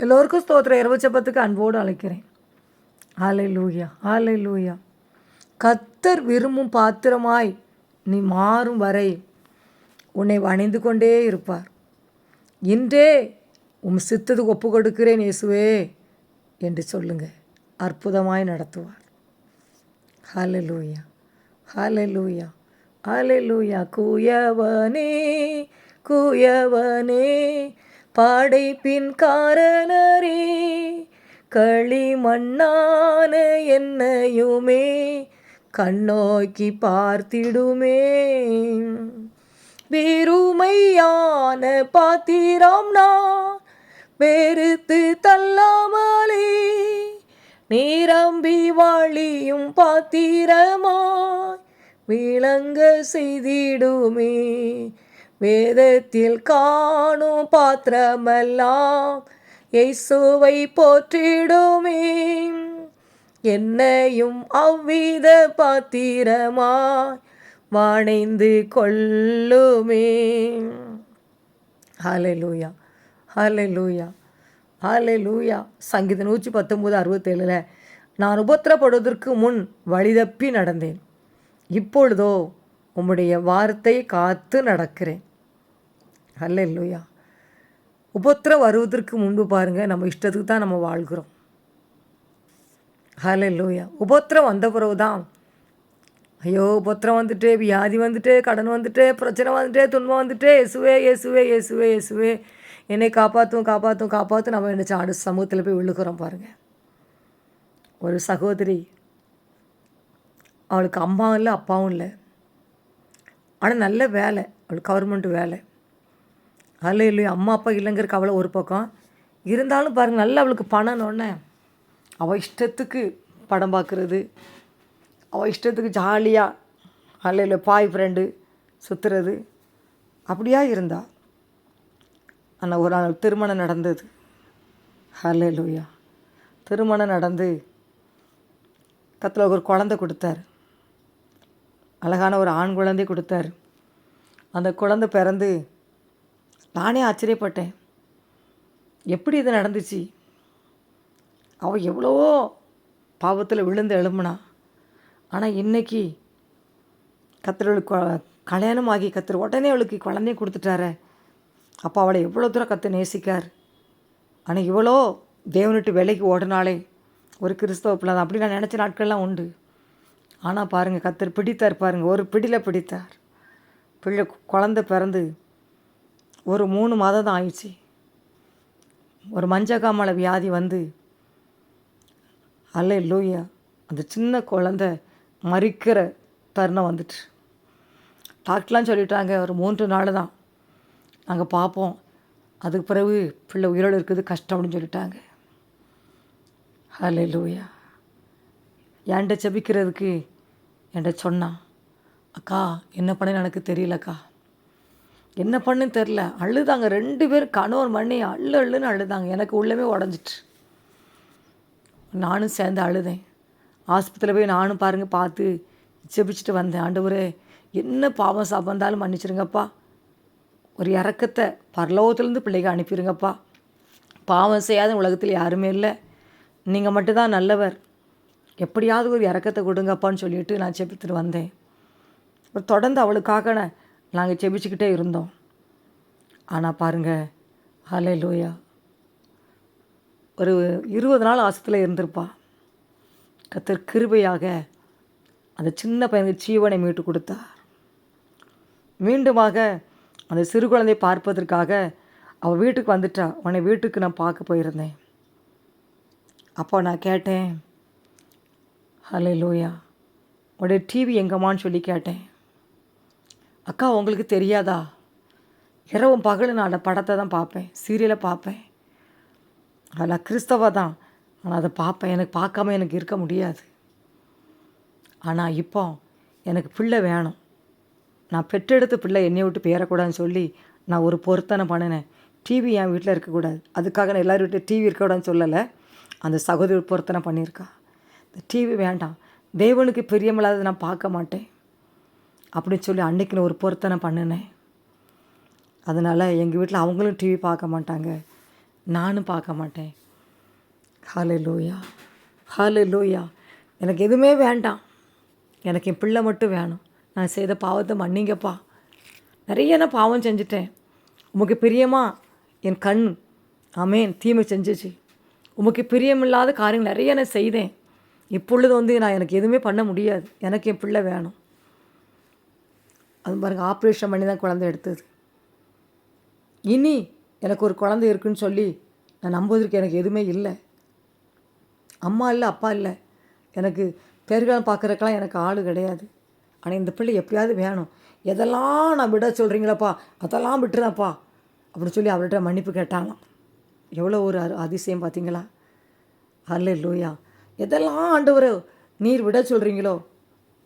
எல்லோருக்கும் ஸ்தோத்திரம். இரவச்சப்பத்துக்கு அன்போடு அழைக்கிறேன். ஆலை லூயா ஆலை லூயா கத்தர் விரும்பும் பாத்திரமாய் நீ மாறும் வரை உன்னை வணைந்து கொண்டே இருப்பார். இன்றே உம் சித்தத்துக்கு ஒப்பு கொடுக்கிறேன் இயேசுவே என்று சொல்லுங்க. அற்புதமாய் நடத்துவார். ஹalleluya ஹalleluya லூயா குயவனே குயவனே படைப்பின் காரணரே களிமண்ணான என்னையுமே கண்ணோக்கி பார்த்திடுமே. வெறுமையான பாத்திரம் நான் வெறுத்து தள்ளாமலே நீரம்பி வாழியும் பாத்திரமாய் விளங்க செய்திடுமே. வேதத்தில் காணும் பாத்திரமெல்லாம் இயேசுவை போற்றிடுமே. என்னையும் அவ்வித பாத்திரமாய் வாணைந்து கொள்ளுமே. ஹalleluya ஹalleluya லூயா சங்கீதம் நூற்றி பத்தொம்போது அறுபத்தேழில் நான் உபத்திரப்படுவதற்கு முன் வழிதப்பி நடந்தேன். இப்பொழுதோ உம்முடைய வார்த்தை காத்து நடக்கிறேன். அல்ல இல்லையா உபத்திரம் வருவதற்கு முன்பு பாருங்கள் நம்ம இஷ்டத்துக்கு தான் நம்ம வாழ்கிறோம். ஹalleluya உபத்திரம் வந்த பிறகு தான் ஐயோ உபத்திரம் வந்துட்டு வியாதி வந்துட்டு கடன் வந்துட்டு பிரச்சனை வந்துட்டு துன்பம் வந்துட்டு இயேசுவே இயேசுவே இயேசுவே இயேசுவே. என்னை காப்பாற்றும் காப்பாற்றும் காப்பாற்றும் நம்ம என்ன ஆடு சமூகத்தில் போய் விழுக்கிறோம் பாருங்கள் ஒரு சகோதரி அவளுக்கு அம்மாவும் இல்லை அப்பாவும் இல்லை. ஆனால் நல்ல வேலை அவளுக்கு கவர்மெண்ட் வேலை. அதில் இல்லையோ அம்மா அப்பா இல்லைங்கிற கவலை ஒரு பக்கம். இருந்தாலும் பாருங்கள் நல்லா அவளுக்கு பணம்னோடனே அவள் இஷ்டத்துக்கு படம் பார்க்குறது அவள் இஷ்டத்துக்கு ஜாலியாக அல்ல பாய் ஃப்ரெண்டு சுற்றுறது அப்படியா இருந்தா ஆனால் ஒரு நாள் திருமணம் நடந்தது. ஹலே லூயா திருமணம் நடந்து கத்தில் ஒரு குழந்தை கொடுத்தாரு. அழகான ஒரு ஆண் குழந்தை கொடுத்தாரு. அந்த குழந்தை பிறந்து நானே ஆச்சரியப்பட்டேன். எப்படி இது நடந்துச்சு? அவள் எவ்வளவோ பாவத்தில் விழுந்து எழும்புனா. ஆனால் இன்னைக்கு கத்திரவளுக்கு கல்யாணம் ஆகி கத்திர உடனே அவளுக்கு குழந்தையும் கொடுத்துட்டாரு. அப்போ அவளை எவ்வளோ தூரம் கற்று நேசிக்கார்? ஆனால் இவ்வளோ தேவனிட்டு வேலைக்கு ஓடினாலே ஒரு கிறிஸ்தவ பிள்ளை தான். அப்படி நான் நினச்ச நாட்கள்லாம் உண்டு. ஆனால் பாருங்கள் கத்தர் பிடித்தார் பாருங்கள் ஒரு பிடியில் பிடித்தார். பிள்ளை குழந்தை பிறந்து ஒரு மூணு மாதம் தான் ஆயிடுச்சு. ஒரு மஞ்சக்காமலை வியாதி வந்து அல்ல லூயா அந்த சின்ன குழந்த மறிக்கிற தருணம் வந்துட்டு. டாக்டர்லாம் சொல்லிட்டாங்க ஒரு மூன்று நாள் தான். நாங்கள் பார்ப்போம். அதுக்கு பிறகு பிள்ளை உயிரோடு இருக்குது கஷ்டம் அப்படின்னு சொல்லிட்டாங்க. ஹலே லூயா என்கிட்ட செபிக்கிறதுக்கு என்கிட்ட சொன்னான். அக்கா என்ன பண்ணேன்னு எனக்கு தெரியலக்கா. என்ன பண்ணுன்னு தெரில அழுதாங்க. ரெண்டு பேரும் கணவர் மண்ணி அள்ளு அள்ளுன்னு அழுதாங்க. எனக்கு உள்ளமே உடஞ்சிட்டு நானும் சேர்ந்து அழுதேன். ஆஸ்பத்திரியில் போய் நானும் பாருங்கள் பார்த்து ஜெபிச்சுட்டு வந்தேன். ஆண்டவரே என்ன பாவம் சாப்பிட்டாலும் மன்னிச்சிருங்கப்பா. ஒரு இறக்கத்தை பரலோகத்துலேருந்து பிள்ளைக்கு அனுப்பிடுங்கப்பா பாவம் செய்யாத உலகத்தில் யாருமே இல்லை. நீங்கள் மட்டும்தான் நல்லவர். எப்படியாவது ஒரு இறக்கத்தை கொடுங்கப்பான்னு சொல்லிட்டு நான் செபித்துட்டு வந்தேன். தொடர்ந்து அவளுக்காக நான் நாங்கள் செபிச்சுக்கிட்டே இருந்தோம். ஆனால் பாருங்கள் ஹலே லோயா ஒரு இருபது நாள் ஆசத்தில் இருந்திருப்பா. கத்தர் கிருபையாக அந்த சின்ன பையனுக்கு ஜீவனை மீட்டு கொடுத்தார். மீண்டுமாக அந்த சிறு குழந்தை பார்ப்பதற்காக அவள் வீட்டுக்கு வந்துட்டா. உன்னை வீட்டுக்கு நான் பார்க்க போயிருந்தேன். அப்போ நான் கேட்டேன் ஹலே லோயா உடைய டிவி எங்கம்மான்னு சொல்லி கேட்டேன். அக்கா உங்களுக்கு தெரியாதா? இரவும் பகலும் நான் அந்த படத்தை தான் பார்ப்பேன் சீரியலை பார்ப்பேன். அதில் கிறிஸ்தவ தான். ஆனால் அதை பார்ப்பேன். எனக்கு பார்க்காம எனக்கு இருக்க முடியாது. ஆனால் இப்போ எனக்கு பிள்ளை வேணும். நான் பெற்றெடுத்த பிள்ளை என்னை விட்டு பேரக்கூடாதுன்னு சொல்லி நான் ஒரு பொருத்தனை பண்ணினேன். டிவி என் வீட்டில் இருக்கக்கூடாது. அதுக்காக நான் எல்லோரும் வீட்டில் டிவி இருக்கக்கூடாதுன்னு சொல்லலை. அந்த சகோதரி பொருத்தனை பண்ணியிருக்கா. இந்த டிவி வேண்டாம். தேவனுக்கு பிரியமில்லாததை நான் பார்க்க மாட்டேன். அப்படின்னு சொல்லி அன்றைக்கி நான் ஒரு பொருத்தனை பண்ணினேன். அதனால் எங்கள் வீட்டில் அவங்களும் டிவி பார்க்க மாட்டாங்க. நானும் பார்க்க மாட்டேன். ஹாலே லூயா ஹாலே லூயா எனக்கு எதுவுமே வேண்டாம். எனக்கு என் பிள்ளை மட்டும் வேணும். நான் செய்த பாவத்தை மன்னிங்கப்பா. நிறைய நான் பாவம் செஞ்சுட்டேன். உமக்கு பிரியமா? என் கண் ஆமேன் தீமை செஞ்சுச்சு. உமக்கு பிரியமில்லாத காரியங்கள் நிறைய நான் செய்தேன். இப்பொழுது வந்து நான் எனக்கு எதுவுமே பண்ண முடியாது. எனக்கு என் பிள்ளை வேணும். அது பாருங்க ஆப்ரேஷன் பண்ணி தான் குழந்தை எடுத்தது. இனி எனக்கு ஒரு குழந்தை இருக்குன்னு சொல்லி நான் நம்புவதற்கு எனக்கு எதுவுமே இல்லை. அம்மா இல்லை அப்பா இல்லை. எனக்கு பேர்காலம் பார்க்குறக்கெல்லாம் எனக்கு ஆள் கிடையாது. ஆனால் இந்த பிள்ளை எப்படியாவது வேணும். எதெல்லாம் நான் விட சொல்கிறீங்களப்பா அதெல்லாம் விட்டுறேன்ப்பா அப்படின்னு சொல்லி அவர்கிட்ட மன்னிப்பு கேட்டாங்களாம். எவ்வளோ ஒரு அதிசயம் பார்த்தீங்களா? அல்ல லூயா எதெல்லாம் ஆண்டவர் நீர் விட சொல்கிறீங்களோ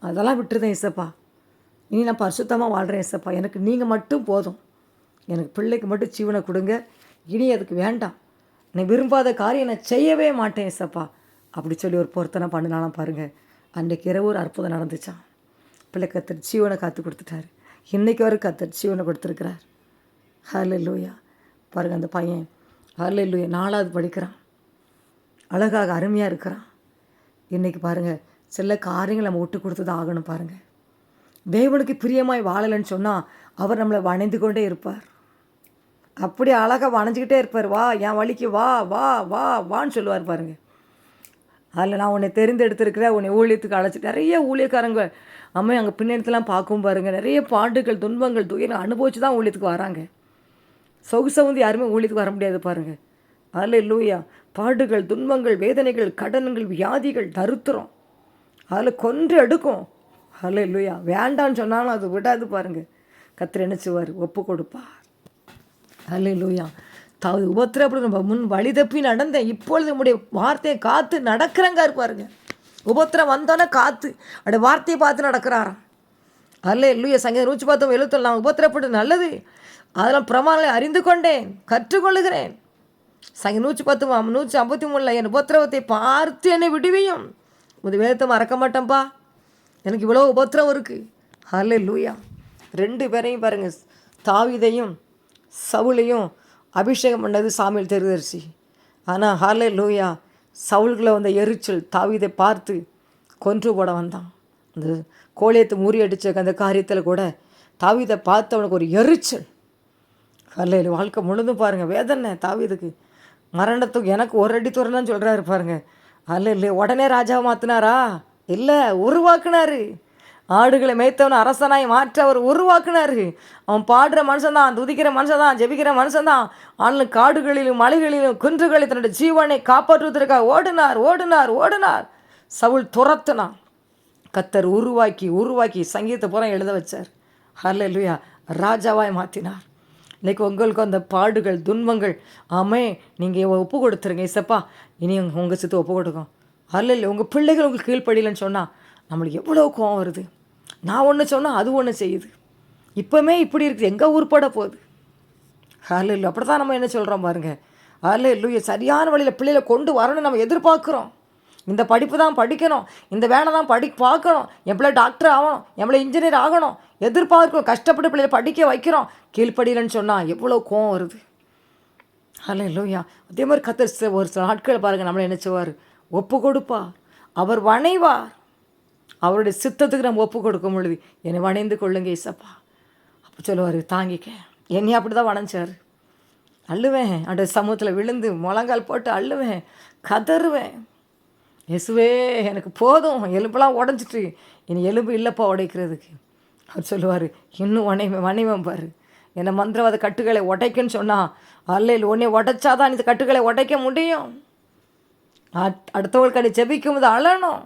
அதெல்லாம் விட்டுருதேன் இசப்பா இனி நான் பரிசுத்தமாக வாழ்கிறேன் சப்பா எனக்கு நீங்கள் மட்டும் போதும். எனக்கு பிள்ளைக்கு மட்டும் ஜீவனை கொடுங்க. இனி அதுக்கு வேண்டாம். நான் விரும்பாத காரியம் நான் செய்யவே மாட்டேன் இசப்பா அப்படி சொல்லி ஒரு பொருத்தனை பண்ணினாலாம் பாருங்கள் அன்றைக்கு இரவு ஒரு அற்புதம் நடந்துச்சான் பிள்ளை கத்தர் ஜீவனை காத்து கொடுத்துட்டாரு. இன்றைக்கு வரை கத்தர் ஜீவனை கொடுத்துருக்கிறார். ஹர்ல லூயா பாருங்கள் அந்த பையன். ஹர்ல லூயா நாலாவது படிக்கிறான். அழகாக அருமையாக இருக்கிறான். இன்றைக்கி பாருங்கள் சில காரியங்களை நம்ம விட்டு கொடுத்து தான் ஆகணும் பாருங்கள் தேவனுக்கு பிரியமாய் வாழலைன்னு சொன்னால் அவர் நம்மளை வணைந்து கொண்டே இருப்பார். அப்படி அழகாக வணைஞ்சிக்கிட்டே இருப்பார். வா என் வழிக்கு வா வா வா வான்னு சொல்லுவார் பாருங்க. அதில் நான் உன்னை தெரிந்தெடுத்திருக்கிறேன். உன்னை ஊழியத்துக்கு அழைச்சி நிறைய ஊழியக்காரங்க அம்மா அங்கே பின்னெடுத்துலாம் பார்க்கும் பாருங்கள் நிறைய பாண்டுகள் துன்பங்கள் துயரம் அனுபவிச்சு தான் ஊழியத்துக்கு வராங்க. சொகுசை வந்து யாருமே ஊழியத்துக்கு வர முடியாது பாருங்கள் அதில் லூயா பாடுகள் துன்பங்கள் வேதனைகள் கடன்கள் வியாதிகள் தருத்திரம். அதில் கொன்று எடுக்கும். ஹலோ இல்லையா வேண்டான்னு சொன்னாலும் அது விடாது பாருங்க. கத்திர நினச்சிவார் ஒப்பு கொடுப்பார். அல்ல இல்லையா தாவது உபத்திரப்படி நம்ம முன் வழி தப்பி நடந்தேன் இப்பொழுது நம்முடைய வார்த்தையை காத்து நடக்கிறங்க பாருங்க. உபத்திரம் வந்தோன்னே காத்து அப்படி வார்த்தையை பார்த்து நடக்கிறாராம். அல்ல இல்லையா சங்கீதம் நூற்றி பார்த்தோம் எழுத்தல் நான் உபத்திரப்பட்டு நல்லது அதெல்லாம் பிரமாணங்களை அறிந்து கொண்டேன் கற்றுக்கொள்ளுகிறேன். சங்க நூற்றி பத்து நூற்றி ஐம்பத்தி மூணில் என் உபத்திரவத்தை பார்த்து என்னை விடுவியும். உங்கள் வேதத்தை மறக்க மாட்டேன்ப்பா எனக்கு இவ்வளோ உபத்திரம் இருக்குது ஹலே லூயா ரெண்டு பேரையும் பாருங்கள் தாவிதையும் சவுளையும் அபிஷேகம் பண்ணது சாமியில் தெருதரிசி. ஆனால் ஹாலே லூயா சவுல்களை வந்த எரிச்சல் தாவிதை பார்த்து கொன்று போட வந்தான். அந்த கோழியத்தை முறியடிச்ச அந்த காரியத்தில் கூட தாவிதை பார்த்து அவனுக்கு ஒரு எரிச்சல். அல்ல வாழ்க்கை முழுதும் பாருங்கள் வேதனை தாவீதுக்கு. மரணத்துக்கு எனக்கு ஒரு அடி தூரம் சொல்கிறாரு பாருங்கள் அல்ல இல்லை உடனே ராஜாவை மாற்றினாரா இல்லை உருவாக்குனாரு. ஆடுகளை மேய்த்தவன் அரசனாய் மாற்ற அவர் உருவாக்குனாரு. அவன் பாடுற மனுஷன்தான் துதிக்கிற மனுஷன்தான் ஜெபிக்கிற மனுஷன்தான். ஆனாலும் காடுகளிலும் மலைகளிலும் குன்றுகளில் தன்னுடைய ஜீவனை காப்பாற்றுவதற்காக ஓடினார் ஓடினார் ஓடினார். சவுல் துரத்துனான். கத்தர் உருவாக்கி உருவாக்கி சங்கீத பூரா எழுத வச்சார். ஹர்ல லுயா ராஜாவாய் மாற்றினார் இன்றைக்கி உங்களுக்கு அந்த பாடுகள் துன்பங்கள் ஆமே நீங்கள் ஒப்பு கொடுத்துருங்க இசப்பா. இனி உங்கள் சித்து ஒப்பு கொடுக்கும். அல்ல உங்கள் பிள்ளைகள் உங்களுக்கு கீழ்ப்படியிலன்னு சொன்னால் நம்மளுக்கு எவ்வளோ கோவம் வருது? நான் ஒன்று சொன்னால் அது ஒன்று செய்யுது. இப்போமே இப்படி இருக்குது. எங்கே உருப்பட போகுது? அல்ல இல்லை அப்படி தான் நம்ம என்ன சொல்கிறோம் பாருங்கள் அல்ல இல்லையே சரியான வழியில் பிள்ளைகளை கொண்டு வரணும்னு நம்ம எதிர்பார்க்குறோம். இந்த படிப்பு தான் படிக்கணும். இந்த வேலை தான் படி பார்க்கணும். என் பிள்ளை டாக்டர் ஆகணும். என் பிள்ளை இன்ஜினியர் ஆகணும். எதிர்பார்க்கணும் கஷ்டப்பட்டு பிள்ளைகளை படிக்க வைக்கிறோம். கீழ்ப்படியிலன்னு சொன்னால் எவ்வளோ கோவம் வருது? அல்ல இல்லையா அதே மாதிரி கத்தர் ஒரு சில நாட்கள் பாருங்கள் நம்மளை நினச்சவார். ஒப்பு கொடுப்பார் அவர் வணைவார். அவருடைய சித்தத்துக்கு நம்ம ஒப்பு கொடுக்கும் பொழுது என்னை வணைந்து கொள்ளுங்க இசப்பா அப்போ சொல்லுவார் தாங்கிக்க. என்னையும் அப்படி தான் வணைஞ்சார் அள்ளுவேன். அந்த சமூகத்தில் விழுந்து முழங்கால் போட்டு அள்ளுவேன். கதறுவேன். எசுவே எனக்கு போதும். எலும்பெல்லாம் உடஞ்சிட்டு. என் எலும்பு இல்லைப்பா உடைக்கிறதுக்கு. அவர் சொல்லுவார் இன்னும் வணைவன் வணைவன் பாரு. என்னை மந்திரவாத கட்டுகளை உடைக்குன்னு சொன்னால் அல்லையில் உன்னை உடைச்சாதான் இந்த கட்டுகளை உடைக்க முடியும். அட்- அடுத்தவங்களுக்கு அடி ஜெபிக்கும் போது அழணும்.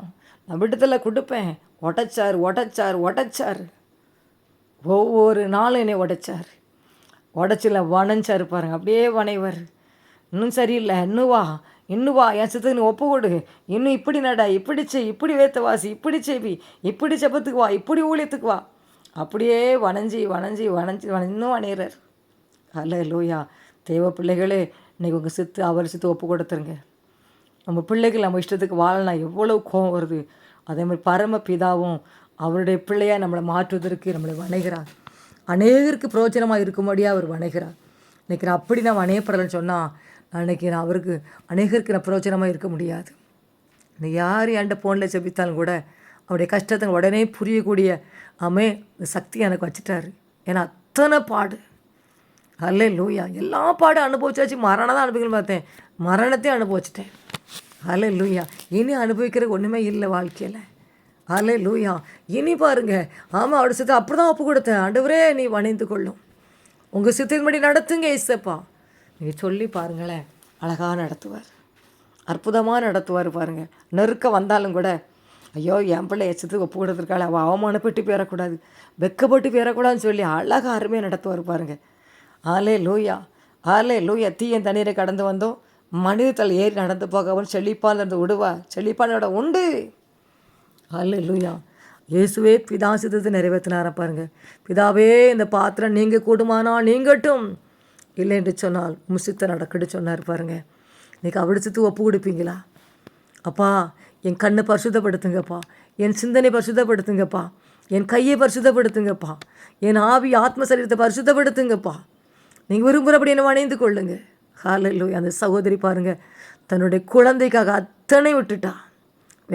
நான் விடுதலை கொடுப்பேன். உடைச்சார் உடைச்சார் உடைச்சார். ஒவ்வொரு நாளும் என்னை உடைச்சார். உடச்சில வணைஞ்சார் பாருங்க. அப்படியே வனைவர் இன்னும் சரியில்லை. இன்னும் வா. இன்னும் வா. என் சித்தத்துக்கு நீ ஒப்பு கொடு. இன்னும் இப்படி நட இப்படி செய் இப்படி வேத்த வாசி இப்படி செய்வி இப்படி செப்பத்துக்கு வா இப்படி ஊழியத்துக்கு வா. அப்படியே வணைஞ்சி வணைஞ்சி வணைஞ்சி வண- இன்னும் வணையிறார். அல்ல லூயா தேவ பிள்ளைகளே இன்னைக்கு உங்கள் சித்து அவர் சித்து ஒப்பு கொடுத்துருங்க. நம்ம பிள்ளைகள் நம்ம இஷ்டத்துக்கு வாழலாம் எவ்வளோ கோவம் வருது. அதே மாதிரி பரம பிதாவும் அவருடைய பிள்ளையாக நம்மளை மாற்றுவதற்கு நம்மளை வணைகிறார். அநேகருக்கு பிரோஜனமாக இருக்கும்படியாக அவர் வணைகிறார். இன்னைக்கு நான் அப்படி நான் வணையப்படலைன்னு சொன்னால் அன்னைக்கு நான் அவருக்கு அநேகருக்கு நான் பிரயோஜனமாக இருக்க முடியாது. நீ யார் என்கிட்ட ஃபோனில் செபித்தாலும் கூட அவருடைய கஷ்டத்தை உடனே புரியக்கூடிய அமே சக்தி எனக்கு வச்சுட்டாரு. ஏன்னா அத்தனை பாடு. அல்லே லூயா எல்லா பாடும் அனுபவிச்சாச்சு. மரணம் தான் அனுபவிக்கணும்னு பார்த்தேன். மரணத்தையும் அனுபவிச்சிட்டேன். அலை லூயா இனி அனுபவிக்கிற ஒன்றுமே இல்லை வாழ்க்கையில். அல்லே லூயா இனி பாருங்க ஆமாம் அவட சித்த அப்படி தான் ஒப்பு கொடுத்தேன். ஆண்டவரே நீ வணைந்து கொள்ளும். உங்கள் சித்தின்படி நடத்துங்க இசப்பா நீ சொல்லி பாருங்களேன் அழகாக நடத்துவார். அற்புதமாக நடத்துவார் பாருங்கள் நெருக்க வந்தாலும் கூட ஐயோ என் பிள்ளை எச்சத்துக்கு ஒப்பு கொடுத்துருக்காள் அவள் அவமானப்பட்டு பேரக்கூடாது வெக்கப்பட்டு பேரக்கூடாதுன்னு சொல்லி அழகாக அருமையாக நடத்துவார் பாருங்கள் ஆலே லூயா ஆலே லூயா தீயன் தண்ணீரை கடந்து வந்தோம். மனிதத்தில் ஏறி நடந்து போகவும் செழிப்பால் இருந்து விடுவா செழிப்பானோட உண்டு. அல்ல லூயா இயேசுவே பிதா சித்தத்தை நிறைவேற்றினார பாருங்க. பிதாவே இந்த பாத்திரம் நீங்கள் கூடுமானா நீங்கட்டும். இல்லை என்று சொன்னால் முசித்த சித்த நடக்கட்டு சொன்னார் பாருங்க. இன்னைக்கு அவடி சித்து ஒப்பு கொடுப்பீங்களா? அப்பா என் கண்ணை பரிசுத்தப்படுத்துங்கப்பா. என் சிந்தனை பரிசுத்தப்படுத்துங்கப்பா. என் கையை பரிசுத்தப்படுத்துங்கப்பா. என் ஆவி ஆத்ம சரீரத்தை பரிசுத்தப்படுத்துங்கப்பா. நீங்கள் விரும்புகிறபடி என்னை வணைந்து கொள்ளுங்கள் ஹாலல்லோ அந்த சகோதரி பாருங்க தன்னுடைய குழந்தைக்காக அத்தனை விட்டுட்டா.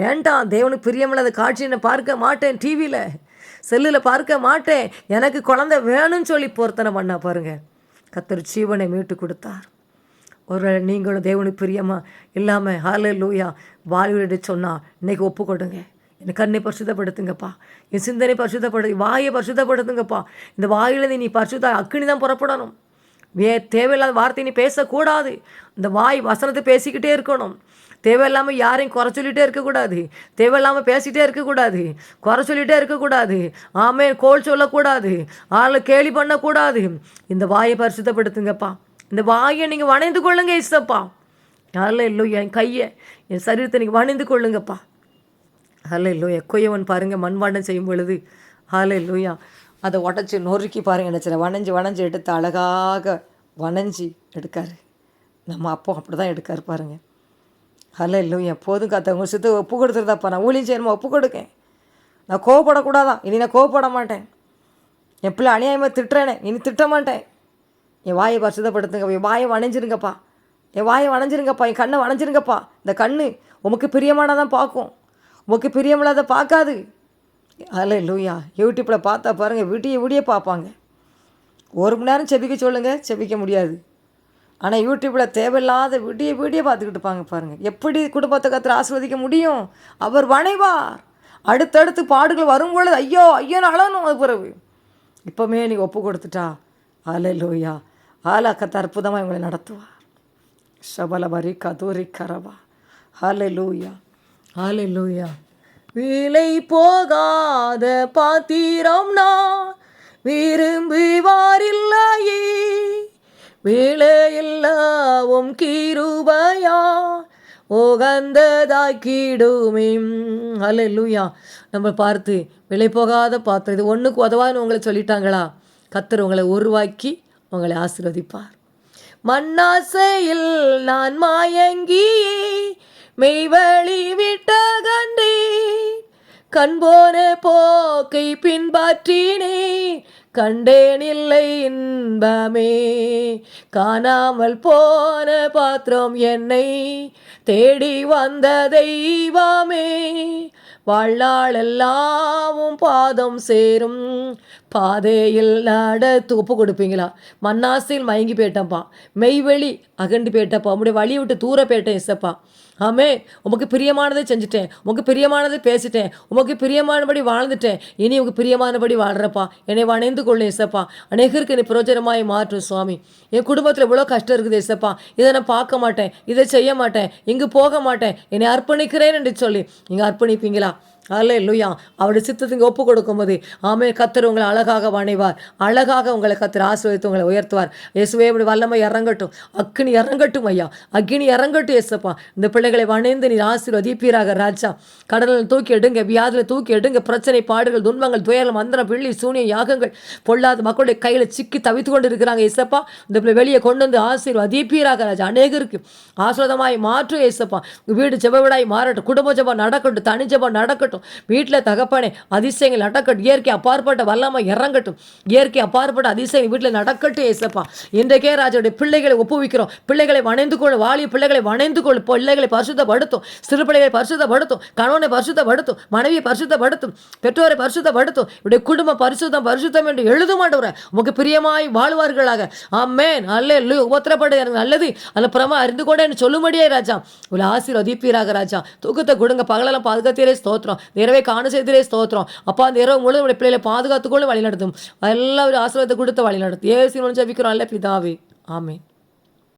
வேண்டாம் தேவனுக்கு பிரியமில்லாத காட்சி நான் பார்க்க மாட்டேன் டிவியில் செல்லில் பார்க்க மாட்டேன். எனக்கு குழந்தை வேணும்னு சொல்லி பொருத்தனை பண்ணா பாருங்க. கத்தர் ஜீவனை மீட்டு கொடுத்தார். ஒரு நீங்களும் தேவனுக்கு பிரியமா இல்லாமல் ஹாலே லூயா வாழ்விட சொன்னால் இன்னைக்கு ஒப்பு கொடுங்க என் கண்ணை பரிசுத்தப்படுத்துங்கப்பா. என் சிந்தனை பரிசுத்தப்படுத்து வாயை பரிசுத்தப்படுத்துங்கப்பா. இந்த வாயிலிருந்து நீ பரிசுத்த அக்கினி தான் புறப்படணும். வே தேவையில்லாத வார்த்தை நீ பேசக்கூடாது. இந்த வாய் வசனத்தை பேசிக்கிட்டே இருக்கணும். தேவையில்லாமல் யாரையும் குறை சொல்லிகிட்டே இருக்கக்கூடாது. தேவையில்லாமல் பேசிகிட்டே இருக்கக்கூடாது. குறை சொல்லிகிட்டே இருக்கக்கூடாது. ஆமே கோல் சொல்லக்கூடாது. ஆளை கேலி பண்ணக்கூடாது. இந்த வாயை பரிசுத்தப்படுத்துங்கப்பா. இந்த வாயை நீங்கள் வணைந்து கொள்ளுங்க இசப்பா அல்ல இல்லை என் கையை என் சரீரத்தை நீங்கள் வணைந்து கொள்ளுங்கப்பா. ஹலே லூயா கொய்யவன் பாருங்கள் மண்பாண்டம் செய்யும் பொழுது. அல்ல இல்லையா அதை உடச்சி நொறுக்கி பாருங்க நினச்சில வணைஞ்சு வணைஞ்சு எடுத்து அழகாக வணைஞ்சி எடுக்காரு. நம்ம அப்போ அப்படி தான் எடுக்காரு பாருங்க. அல்ல இல்லை எப்போதும் காத்தவங்க. சித்து ஒப்பு கொடுத்துருதாப்பா நான் ஊழியம் செய்யணுமா? ஒப்பு கொடுக்கேன். நான் கோவப்படக்கூடாதான் இனி நான் கோவப்பட மாட்டேன். என் பிள்ளை அநியாயமாக திட்டுறேனே. இனி திட்ட மாட்டேன். என் வாயை பரிசுதப்படுத்துங்க என் வாயை வணைஞ்சிருங்கப்பா. என் வாயை வணைஞ்சிருங்கப்பா. என் கண்ணை வணைஞ்சிருங்கப்பா. இந்த கண்ணு உமக்கு பிரியமானதான் பார்க்கும். உமக்கு பிரியமில்லாத பார்க்காது. அல்ல லூயா யூடியூப்பில் பார்த்தா பாருங்கள் விடிய விடிய பார்ப்பாங்க. ஒரு மணி நேரம் செபிக்க சொல்லுங்கள் செபிக்க முடியாது. ஆனால் யூடியூப்பில் தேவையில்லாத விடிய விடிய பார்த்துக்கிட்டு இருப்பாங்க பாருங்கள் எப்படி குடும்பத்தை கத்திர ஆஸ்வதிக்க முடியும்? அவர் வணைவார். அடுத்தடுத்து பாடுகள் வரும்பொழுது ஐயோ ஐயோன்னு அழணும் அது பிறகு. இப்போமே நீ ஒப்பு கொடுத்துட்டா. ஆலை லோயா ஆலா கத்த அற்புதமாக இவங்களை நடத்துவார். ஷபலபரி கதூரி கரவா. ஆலை லூயா ஹாலே லூயா விலை போகாத பாத்திரம் நான் விரும்புவாரில்லையே. விலையில்லாவும் கீருபையா அல்ல அல்லேலூயா நம்ம பார்த்து விலை போகாத பாத்திரம் இது ஒன்றுக்கு உதவான்னு உங்களை சொல்லிட்டாங்களா? கத்தர் உங்களை உருவாக்கி உங்களை ஆசிர்வதிப்பார். மண்ணாசையில் நான் மாயங்கியே மெய்வழி விட்ட கண்போன போக்கை பின்பற்றினே கண்டேன் இல்லை இன்பமே. காணாமல் போன பாத்திரம் என்னை தேடி வந்த தெய்வமே. வாழ்நாளெல்லாமும் பாதம் சேரும். பாதையில் நடத்து. ஒப்பு கொடுப்பீங்களா? மன்னாசில் மயங்கி போயிட்டப்பா மெய்வெளி அகண்டு போயிட்டப்பா உங்களுடைய வழி விட்டு தூர போயிட்டேன் இசப்பா. ஆமே உமக்கு பிரியமானதை செஞ்சுட்டேன் உமக்கு பிரியமானதை பேசிட்டேன் உமக்கு பிரியமானபடி வாழ்ந்துட்டேன். இனி உங்க பிரியமானபடி வாழ்கிறப்பா என்னை வணைந்து கொள்ளும் இசப்பா அநேகருக்கு என்னை பிரோஜனமாய் மாற்றும் சுவாமி. என் குடும்பத்தில் இவ்வளோ கஷ்டம் இருக்குது இசப்பா இதை நான் பார்க்க மாட்டேன் இதை செய்ய மாட்டேன் இங்கு போக மாட்டேன். என்னை அர்ப்பணிக்கிறேன் என்று சொல்லி நீங்கள் அர்ப்பணிப்பீங்களா? அல்ல இல்லையா அவருடைய சித்தத்துக்கு ஒப்பு கொடுக்கும்போது ஆமே கத்தர் உங்களை அழகாக வணைவார். அழகாக உங்களை கத்தர் ஆசிரியத்து உங்களை உயர்த்துவார். இயேசுவே இப்படி வல்லமை இறங்கட்டும். அக்னி இறங்கட்டும் ஐயா. அக்னி இறங்கட்டும் இயேசுப்பா. இந்த பிள்ளைகளை வணைந்து நீ ஆசீர்வதிப்பீராக ராஜா. கடலில் தூக்கி எடுங்க வியாதியில் தூக்கி எடுங்க. பிரச்சனை பாடுகள் துன்பங்கள் துயரம் மந்திரம் பிள்ளி சூனிய யாகங்கள் பொல்லாத மக்களுடைய கையில் சிக்கி தவித்து கொண்டு இருக்கிறாங்க இயேசப்பா. இந்த பிள்ளை வெளியே கொண்டு வந்து ஆசீர்வதிப்பீராக ராஜா. அநேகருக்கு ஆசிரதமாய் மாற்றும் இயேசப்பா. வீடு ஜெபவிடாய் மாறட்டும். குடும்ப ஜபம் நடக்கட்டும். தனி ஜபம் நடக்கட்டும். இறங்கட்டும் வீட்டில் தகப்பனே அதிசயங்கள் நடக்கட்டும். இயற்கை அப்பாற்பட்ட வல்லாமல் இறங்கட்டும். இயற்கை அப்பாற்பட்ட அதிசயம் வீட்டில் நடக்கட்டும் ஏசப்பா. இன்றைக்கே ராஜாவுடைய பிள்ளைகளை ஒப்புவிக்கிறோம். பிள்ளைகளை வணைந்து கொள் வாலிய பிள்ளைகளை வணைந்து கொள். பிள்ளைகளை பரிசுத்தப்படுத்தும். சிறு பிள்ளைகளை பரிசுத்தப்படுத்தும். கணவனை பரிசுத்தப்படுத்தும். மனைவியை பரிசுத்தப்படுத்தும். பெற்றோரை பரிசுத்தப்படுத்தும். இவருடைய குடும்ப பரிசுத்தம் பரிசுத்தம் என்று எழுதுமாட்டவரை உமக்கு பிரியமாய் வாழ்வார்களாக. ஆமேன். அல்ல லு எனக்கு நல்லது. அல்ல பிரமா அறிந்து கொண்டே என்று சொல்லும்படியே ராஜா. உங்களை ஆசீர்வதிப்பீராக ராஜா. தூக்கத்தை கொடுங்க. பகலெல்லாம் பாதுகாத்திலே ஸ்தோத்திரம். இந்த இரவை காண செய்திலே ஸ்தோத்திரம். அப்பா அந்த இரவு முழுவதும் உடைய பிள்ளைகளை பாதுகாத்துக்கொள்ள வழி நடத்தும் எல்லாரும் ஆசீர்வாதத்தை கொடுத்து வழி நடத்தும் ஏசி ஜபிக்கிறோம். அல்ல பிதாவே. ஆமென்.